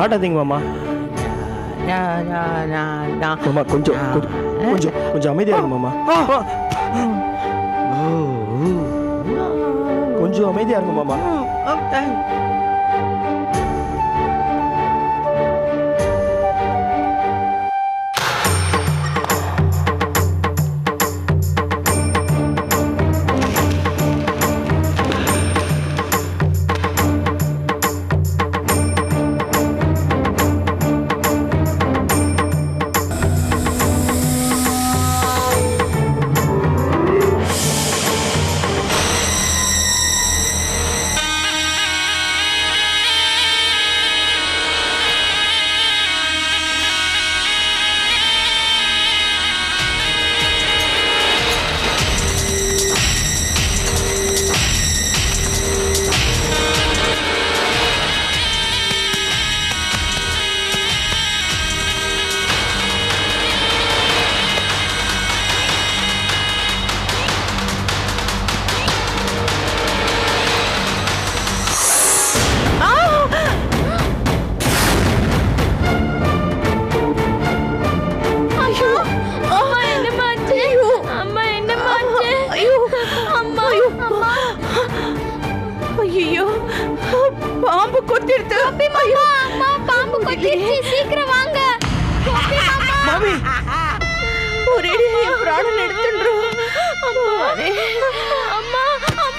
ஆடாதீங்க மாமா மாமா கொஞ்சம் கொஞ்சம் கொஞ்சம் அமைதியா இருங்க மாமா. கொஞ்சம் அமைதியா இருங்க மாமா.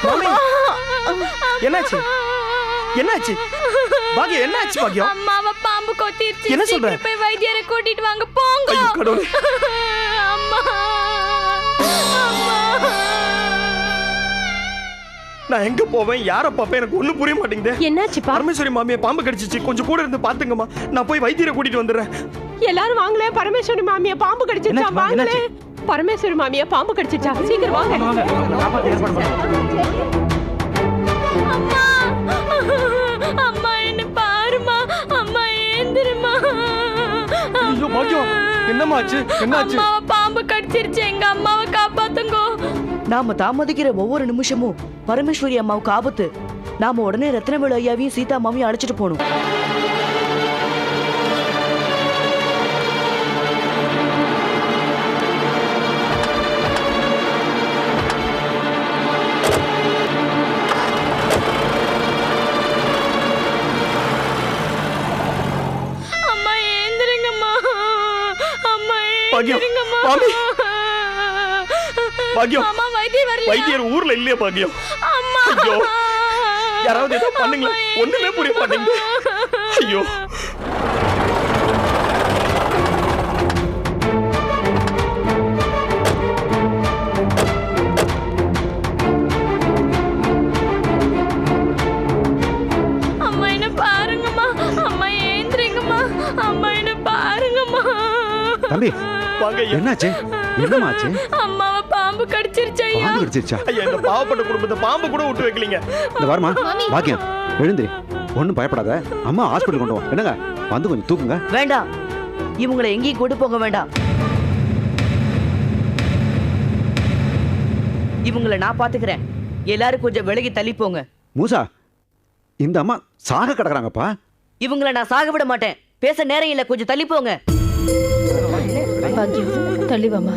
மாமி அம்மா என்னாச்சு? என்னாச்சு? பாக்கியம் என்னாச்சு பாக்கியம் அம்மாவை பாம்பு கொத்திடுச்சு என்ன சொல்ற? போய் வைத்தியரை கூட்டிட்டு வாங்க போங்க. ஐயோ கடவுளே. அம்மா அம்மா. நான் எங்க போவேன்? யார பாப்பேன் எனக்கு ஒண்ணும் புரிய மாட்டேங்குது. என்னாச்சுப்பா? பரமேஸ்வரி மாமியை பாம்பு கடிச்சிச்சு. கொஞ்சம் கூட இருந்து பாத்துங்கம்மா. நான் போய் வைத்தியரை கூட்டிட்டு வந்துடுறேன். எல்லாரும் வாங்களே பரமேஸ்வரி மாமியா பாம்பு கடிச்சிச்சா? வாங்களே பரமேஸ்வரி மாமியா பாம்பு கடிச்சிச்சா சீக்கிரம் வாங்க. அம்மா அம்மா என்ன பாருமா அம்மா ஏந்திருமா என்னாச்சு? பாம்பு கடிச்சிருச்சு எங்க அம்மாவை காப்பாத்துங்கோ. நாம தாமதிக்கிற ஒவ்வொரு நிமிஷமும் பரமேஸ்வரி அம்மாவுக்கு ஆபத்து. நாம உடனே ரத்னவேலு ஐயாவையும் சீதா அம்மாவையும் அழைச்சிட்டு போகணும். பாக்கியம். அம்மா வைத்தியர் வரல வைத்தியர் ஊர்ல இல்லையே பாக்கியம். அம்மா. ஐயோ. யாராவது ஏதோ பண்ணுங்களேன். ஒண்ணுமே புரிய மாட்டேங்குது. ஐயோ. தம்பி என்னாச்சு? என்னமாச்சு அம்மாவை பாம்பு கடிச்சிருச்சு ஐயா. பாம்பு கடிச்சிருச்சா? ஐயா இந்த பாவப்பட்ட குடும்பத்தை பாம்பு கூட விட்டு வைக்கலீங்க. இந்த வாரமா பாக்கியம் எழுந்திரி ஒன்றும் பயப்படாத. அம்மா ஹாஸ்பிட்டல் கொண்டு வா. என்னங்க? வந்து கொஞ்சம் தூக்குங்க. வேண்டாம். இவங்களை எங்கேயும் கொண்டு போக வேண்டாம். இவங்களை நான் பாத்துக்கிறேன் எல்லாரும் கொஞ்சம் விலகி தள்ளி போங்க மூசா இந்த அம்மா சாக கிடக்குறாங்கப்பா. இவங்களை நான் சாக விட மாட்டேன். பேச நேரம் இல்ல. கொஞ்சம் தள்ளி போங்க பாக்கியம் தள்ளி வாமா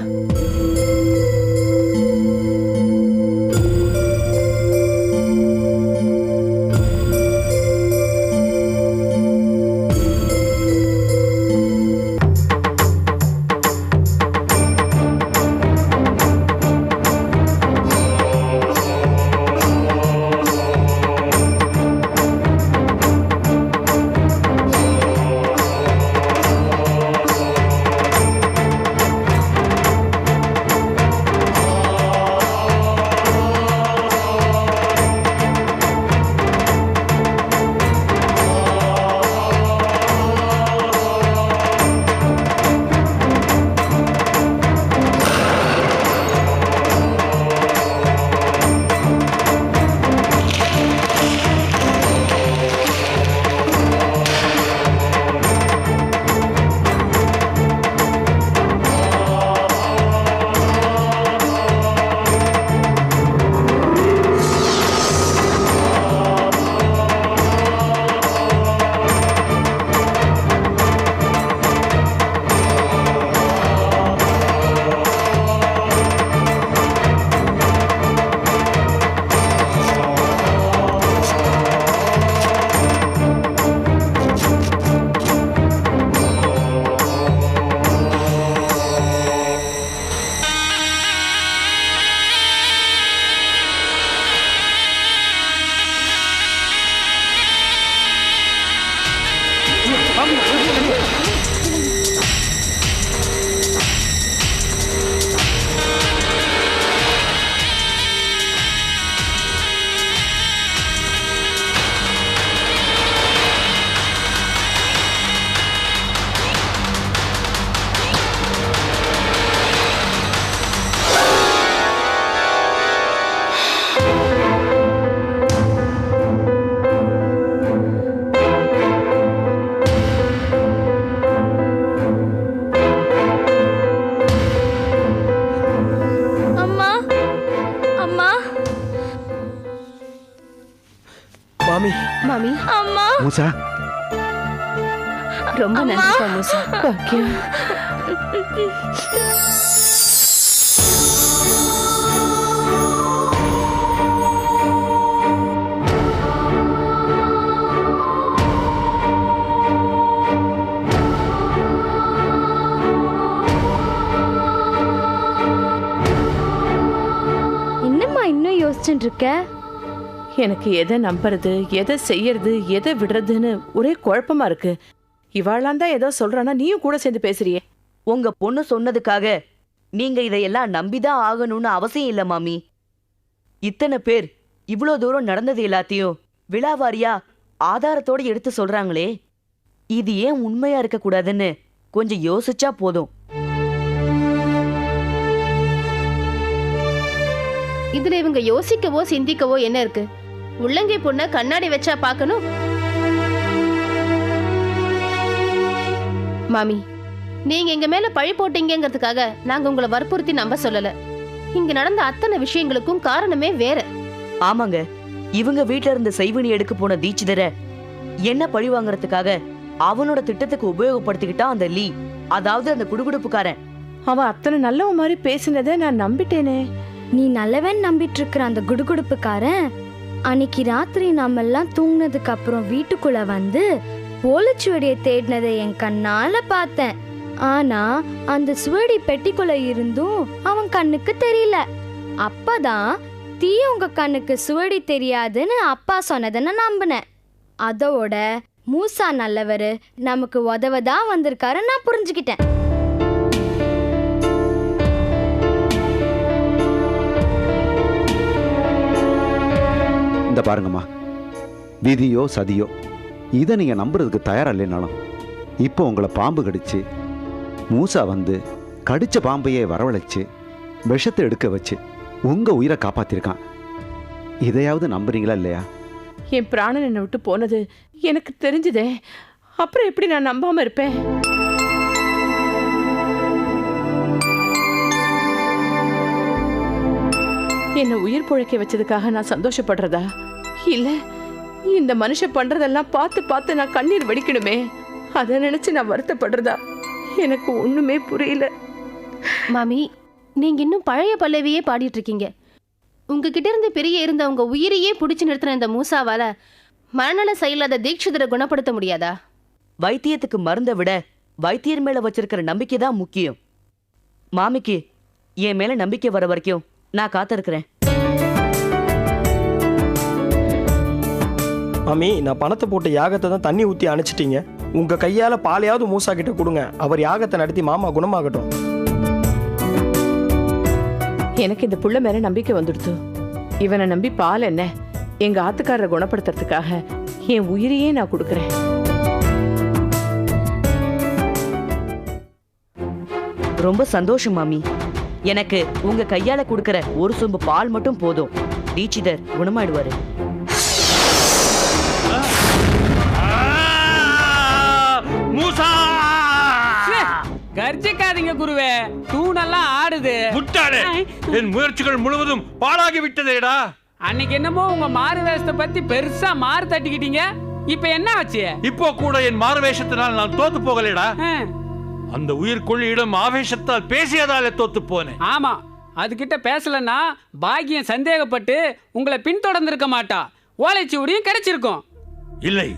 ரொம்ப நன்றி மூசா பாக்கியம் யோசிச்சுட்டு இருக்க எனக்கு எதை நம்புறது எதை செய்யறது எதை விடுறதுன்னு ஒரே குழப்பமா இருக்கு. இவாளாம் தான் ஏதோ சொல்றானா நீயும் கூட சேர்ந்து பேசுறியே. உங்க பொண்ணு சொன்னதுக்காக நீங்க இதையெல்லாம் நம்பிதான் ஆகணும்னு அவசியம் இல்ல மாமி. இத்தனை பேர் இவ்வளோ தூரம் நடந்தது எல்லாத்தையும் விழாவாரியா ஆதாரத்தோட எடுத்து சொல்றாங்களே. இது ஏன் உண்மையா இருக்க கூடாதுன்னு கொஞ்சம் யோசிச்சா போதும். இதுல இவங்க யோசிக்கவோ சிந்திக்கவோ என்ன இருக்கு? உள்ளங்கை பொண்ண கண்ணாடி வச்சா பார்க்கணும். மாமி. நீங்க எங்க மேல பழி போட்டீங்கங்கிறதுக்காக நாங்க உங்களை வற்புறுத்தி நம்ப சொல்லல. இங்க நடந்த அத்தனை விஷயங்களுக்கும் காரணமே வேற. ஆமாங்க. இவங்க வீட்ல இருந்து செய்வினி எடுக்க போன தீட்சிதரை என்ன பழி வாங்குறதுக்காக அவனோட திட்டத்துக்கு உபயோகப்படுத்திக்கிட்டான் அந்த லீ. அதாவது அந்த குடுகுடுப்புக்காரன். அவன் அத்தனை நல்லவன் மாதிரி பேசினதை நான் நம்பிட்டேனே. நீ நல்லவன் நம்பிட்டு இருக்கிற அந்த குடுகுடுப்புக்காரன் அன்னைக்கு ராத்திரி நாம எல்லாம் தூங்குனதுக்கு அப்புறம் வீட்டுக்குள்ள வந்து ஓலைச்சுவடியை தேடினதை என் கண்ணால பார்த்தேன். ஆனா அந்த சுவடி பெட்டிக்குள்ள இருந்தும் அவன் கண்ணுக்கு தெரியல. அப்பதான் தீ உங்க கண்ணுக்கு சுவடி தெரியாதுன்னு அப்பா சொன்னதை நான் நம்பினேன். அதோட மூசா நல்லவர் நமக்கு உதவதா வந்திருக்காரு நான் புரிஞ்சுக்கிட்டேன். இந்த பாருங்கம்மா. விதியோ சதியோ இதை நீங்கள் நம்புறதுக்கு தயாராக இல்லைனாலும் இப்போ உங்களை பாம்பு கடிச்சு மூசா வந்து கடித்த பாம்பையே வரவழைச்சு விஷத்தை எடுக்க வச்சு உங்கள் உயிரை காப்பாற்றிருக்கான் இதையாவது நம்புறீங்களா இல்லையா? என் பிராணன் என்னை விட்டு போனது எனக்கு தெரிஞ்சுதே. அப்புறம் எப்படி நான் நம்பாம இருப்பேன்? என்னை உயிர் பொழைக்க வச்சதுக்காக நான் சந்தோஷப்படுறதா? இல்லை இந்த மனுஷன் பண்றதெல்லாம் பார்த்து பார்த்து நான் கண்ணீர் வடிக்கணுமே. அதை நினைச்சு நான் வருத்தப்படுறதா? எனக்கு ஒண்ணுமே புரியல. மாமி நீங்க இன்னும் பழைய பல்லவியே பாடிட்டு இருக்கீங்க உங்ககிட்ட இருந்து பெரிய இருந்த உங்க உயிரையே பிடிச்சு நிறுத்தின இந்த மூசாவால மனநல செயலாத தீட்சிதரை குணப்படுத்த முடியாதா? வைத்தியத்துக்கு மருந்தை விட வைத்தியர் மேல வச்சிருக்கிற நம்பிக்கை தான் முக்கியம். மாமிக்கு என் மேல நம்பிக்கை வர வரைக்கும் நான் காத்திருக்கிறேன். மாமி நான் பணத்தை போட்ட யாகத்தை தான் தண்ணி ஊற்றி அணைச்சிட்டீங்க. உங்க கையால பாலையாவது மூசா கிட்ட கொடுங்க. அவர் யாகத்தை நடத்தி மாமா குணமாகட்டும். எனக்கு இந்த புள்ள மேல நம்பிக்கை வந்துடுத்து. இவனை நம்பி பால் என்ன? எங்க ஆத்துக்காரரை குணப்படுத்துறதுக்காக என் உயிரையே நான் கொடுக்குறேன். ரொம்ப சந்தோஷம் மாமி. எனக்கு உங்க கையால கொடுக்கிற ஒரு சொம்பு பால் மட்டும் போதும். தீட்சிதர் குணமாயிடுவாரு. கர்ஜிக்காதீங்க குருவே. தூணெல்லாம் ஆடுது. முட்டாளே என் முயற்சிகள் முழுவதும் பாழாகி விட்டதேடா அன்னைக்கு என்னமோ உங்க மாறு வேஷத்தை பத்தி பெருசா மாறு தட்டிக்கிட்டீங்க. இப்ப என்ன ஆச்சு? இப்போ கூட என் மாறுவேஷத்தினால் நான் தோத்து போகலேடா. அந்த உயிர்கொள்ளியிடம் ஆவேசத்தால் பேசியதாலே தோத்து போனேன். ஆமா அதுகிட்ட பேசலன்னா பாக்கியம் சந்தேகப்பட்டு உங்களை பின்தொடர்ந்திருக்க மாட்டா. ஓலைச்சுவடியும் கிடைச்சிருக்கும். இல்லை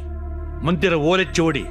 மந்திர ஓலைச்சுவடி.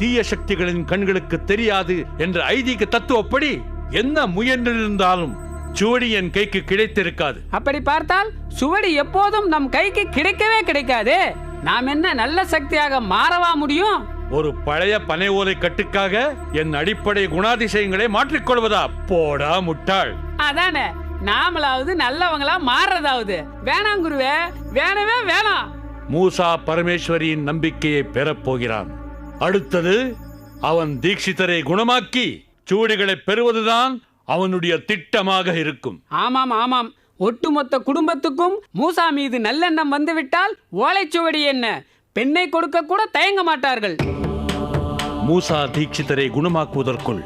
தீய சக்திகளின் கண்களுக்கு தெரியாது என்ற ஐதீக தத்துவப்படி என்ன முயன்றிருந்தாலும் சுவடி என் கைக்கு கிடைத்திருக்காது. அப்படி பார்த்தால் சுவடி எப்போதும் நம் கைக்கு கிடைக்கவே கிடைக்காது. நாம் என்ன நல்ல சக்தியாக மாறவா முடியும்? ஒரு பழைய பனை ஓலை கட்டுக்காக என் அடிப்படை குணாதிசயங்களை மாற்றிக்கொள்வதா போடா முட்டாள். அதானே நாமளாவது நல்லவங்களா மாறுறதாவது. வேணாம் குருவே வேணவே வேணாம். மூசா பரமேஸ்வரியின் நம்பிக்கையை பெறப் போகிறான். அடுத்தது அவன் தீட்சிதரை குணமாக்கி சூடிகளை பெறுவதுதான் அவனுடைய திட்டமாக இருக்கும். ஆமாம் ஆமாம். ஒட்டுமொத்த குடும்பத்துக்கும் மூசா மீது நல்லெண்ணம் வந்துவிட்டால் ஓலைச்சுவடி என்ன? பெண்ணை கொடுக்க கூட தயங்க மாட்டார்கள். மூசா தீட்சிதரை குணமாக்குவதற்குள்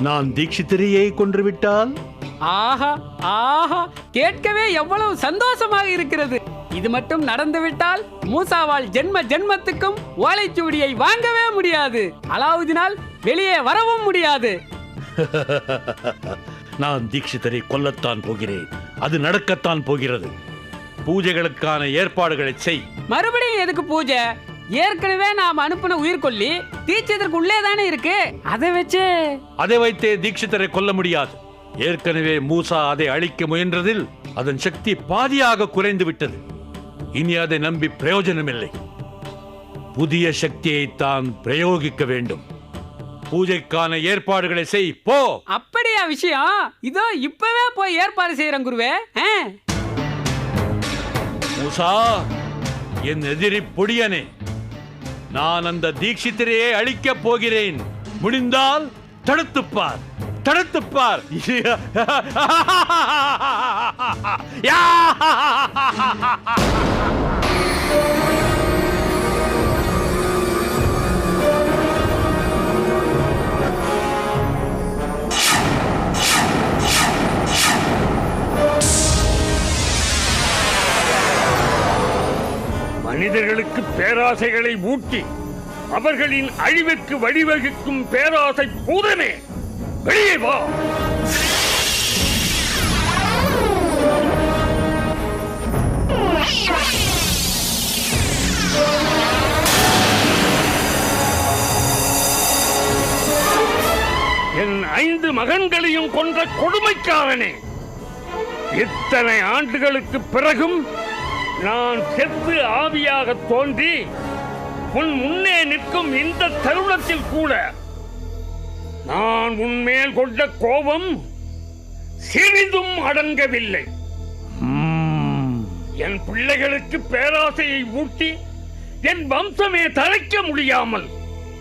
நான் தீட்சிதரையே கொன்றுவிட்டால்? ஆஹா ஆஹா. கேட்கவே எவ்வளவு சந்தோஷமாக இருக்கிறது. இது மட்டும் நடந்துவிட்டால் மூசாவால் ஜென்ம ஜென்மத்துக்கும் ஓலைச்சுவடியை வாங்கவே முடியாது. அலாவுதினால் வெளியே வரவும் முடியாது. நான் தீட்சிதரை கொல்லத்தான் போகிறேன். அது நடக்கத்தான் போகிறது. பூஜைகளுக்கான ஏற்பாடுகளை செய். மறுபடியும் எதுக்கு பூஜை? ஏற்கனவே நாம் அனுப்பின உயிர்கொல்லி தீட்சத்திற்கு உள்ளே தானே இருக்கு? அதை வச்சு. அதை வைத்தே தீட்சிதரை கொல்ல முடியாது. ஏற்கனவே மூசா அதை அழிக்க முயன்றதில் அதன் சக்தி பாதியாக குறைந்து விட்டது. இனி அதை நம்பி பிரயோஜனமில்லை. புதிய சக்தியை தான் பிரயோகிக்க வேண்டும். பூஜைக்கான ஏற்பாடுகளை செய் போ! அப்படியா விஷயம் இதோ இப்பவே போய் ஏற்பாடு செய்யறேன் குருவே. மூசா என் எதிரி பொடியனே நான் அந்த தீட்சிதரையே அழிக்கப் போகிறேன். முடிந்தால் தடுத்துப்பார் தடுத்துப்பார். மனிதர்களுக்கு பேராசைகளை ஊட்டி அவர்களின் அழிவிற்கு வழிவகுக்கும் பேராசை பூதமே. வெளியே வா. என் ஐந்து மகன்களையும் கொன்ற கொடுமைக்காரனே. இத்தனை ஆண்டுகளுக்கு பிறகும் நான் செத்து ஆவியாக தோன்றி உன் முன்னே நிற்கும் இந்த தருணத்தில் கூட நான் உன்மேல் கொண்ட கோபம் சிறிதும் அடங்கவில்லை. என் பிள்ளைகளுக்கு பேராசையை ஊட்டி என் வம்சமே தழைக்க முடியாமல்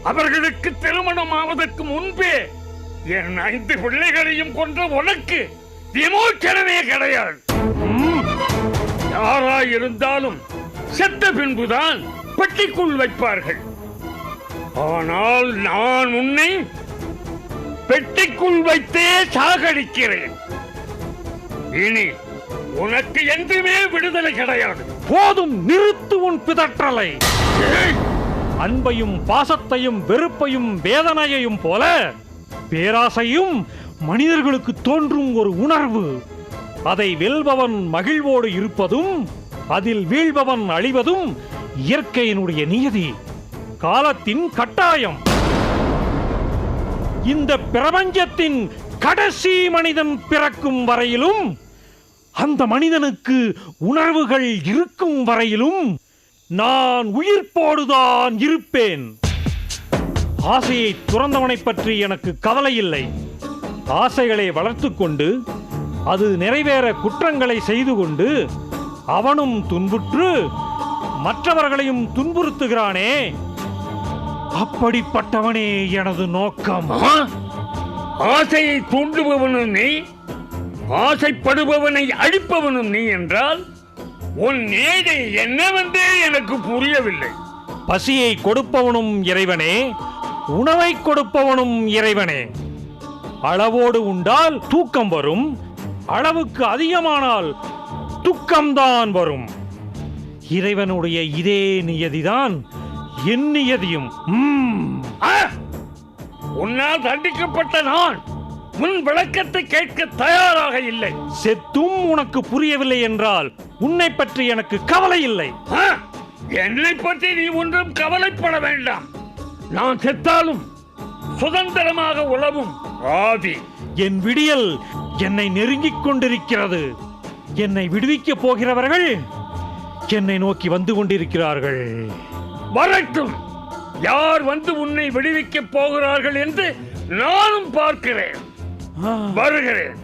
அவர்களுக்கு திருமணம் ஆவதற்கு முன்பே என் ஐந்து பிள்ளைகளையும் கொன்ற உனக்கு விமோச்சனமே கிடையாது. யாராயிருந்தாலும் செத்த பின்புதான் பெட்டிக்குள் வைப்பார்கள். ஆனால் நான் உன்னை பெட்டிக்குள் வைத்தே சாகடிக்கிறேன். இனி உனக்கு என்றுமே விடுதலை கிடையாது. போதும் நிறுத்து உன் பிதற்றலை. அன்பையும் பாசத்தையும் வெறுப்பையும் வேதனையையும் போல பேராசையும் மனிதர்களுக்கு தோன்றும் ஒரு உணர்வு. அதை வெல்பவன் மகிழ்வோடு இருப்பதும் அதில் வீழ்பவன் அழிவதும் இயற்கையினுடைய நியதி காலத்தின் கட்டாயம். இந்த பிரபஞ்சத்தின் கடைசி மனிதன் பிறக்கும் வரையிலும் அந்த மனிதனுக்கு உணர்வுகள் இருக்கும் வரையிலும் நான் உயிர்ப்போடுதான் இருப்பேன். ஆசையை துறந்தவனைப் பற்றி எனக்கு கவலை இல்லை. ஆசைகளை வளர்த்துக்கொண்டு அது நிறைவேற குற்றங்களை செய்து கொண்டு அவனும் துன்புற்று மற்றவர்களையும் துன்புறுத்துகிறானே. அப்படிப்பட்டவனே எனது நோக்கம்? ஆசையை தூண்டுபவனும் நீ ஆசைப்படுபவனை அழிப்பவனும் நீ என்றால் உன் நேதை என்னவென்றே எனக்கு புரியவில்லை. பசியை கொடுப்பவனும் இறைவனே உணவை கொடுப்பவனும் இறைவனே. அளவோடு உண்டால் தூக்கம் வரும் அளவுக்கு அதிகமானால் துக்கம்தான் வரும். இறைவனுடைய இதே நியதிதான் என் நியதியும்! உன்னால் தண்டிக்கப்பட்ட நான் உன் விளக்கத்தை கேட்க தயாராக இல்லை. செத்தும் உனக்கு புரியவில்லை என்றால் உன்னை பற்றி எனக்கு கவலை இல்லை. ஆ! என்னை பற்றி நீ ஒன்றும் கவலைப்பட வேண்டாம். நான் செத்தாலும் சுதந்திரமாக உழவும். ஆதி. என் விடியல் என்னை நெருங்கிக் கொண்டிருக்கிறது. என்னை விடுவிக்கப் போகிறவர்கள் என்னை நோக்கி வந்து கொண்டிருக்கிறார்கள். வரட்டும். யார் வந்து உன்னை விடுவிக்கப் போகிறார்கள் என்று நானும் பார்க்கிறேன். வருகிறேன்.